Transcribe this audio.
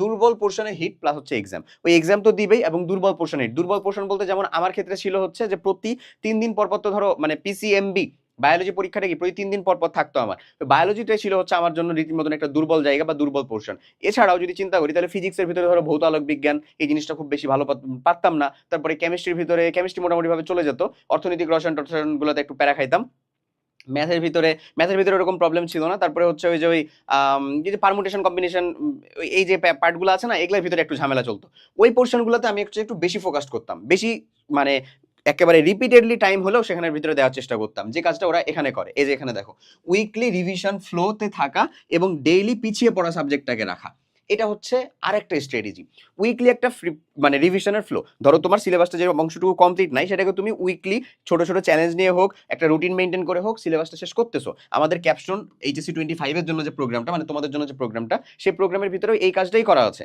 দুর্বল পোর্শনের hit plus হচ্ছে এক্সাম ওই এক্সাম তো দিবেই এবং দুর্বল পোর্শন হিট দুর্বল পোর্শন বলতে যেমন আমার ক্ষেত্রে ছিল হচ্ছে যে প্রতি তিন দিন পর পর তো ধরো মানে পিসিএমবি বায়োলজি পরীক্ষাটা কি প্রতি তিন দিন পর পর থাকতো আমার। বায়োলজিটাই ছিল হচ্ছে আমার জন্য রীতিমতন একটা দুর্বল জায়গা বা দুর্বল পোর্শন এছাড়াও যদি চিন্তা করি, তাহলে ফিজিক্সের ভিতরে ধরো ভৌত আলোক বিজ্ঞান এই জিনিসটা খুব বেশি ভালো পারতাম না। তারপরে কেমিস্ট্রির ভিতরে কেমিস্ট্রি মোটামুটি ভাবে চলে যেত। অর্থনৈতিক রসায়ন টসায়নগুলোতে একটু প্যারা খাইতাম। ম্যাথের ভিতরে ম্যাথের ভিতরে ওরকম প্রবলেম ছিল না। তারপরে হচ্ছে ওই যে ওই যে পারমুটেশন কম্বিনেশন এই যে পার্টগুলো আছে না, এগুলোর ভিতরে একটু ঝামেলা চলতো। ওই পোর্শনগুলোতে আমি একটু একটু বেশি ফোকাস করতাম। বেশি মানে একেবারে রিপিটেডলি টাইম হলেও সেখানের ভিতরে দেওয়ার চেষ্টা করতাম। যে কাজটা ওরা এখানে করে। এই যে এখানে দেখো উইকলি রিভিশন ফ্লোতে থাকা এবং ডেইলি পিছিয়ে পড়া সাবজেক্টটাকে রাখা। এটা হচ্ছে আরেকটা স্ট্র্যাটেজি উইকলি একটা ফ্রি মানে রিভিশনের ফ্লো ধরো তোমার সিলেবাসটা যে অংশটুকু কমপ্লিট নাই, সেটাকে তুমি উইকলি ছোট ছোট চ্যালেঞ্জ নিয়ে হোক, একটা রুটিন মেনটেন করে হোক সিলেবাসটা শেষ করতেছো। আমাদের ক্যাপশন এইচএসি টোয়েন্টি ফাইভের জন্য যে প্রোগ্রামটা মানে তোমাদের জন্য যে প্রোগ্রামটা সেই প্রোগ্রামের ভিতরেও এই কাজটাই করা আছে।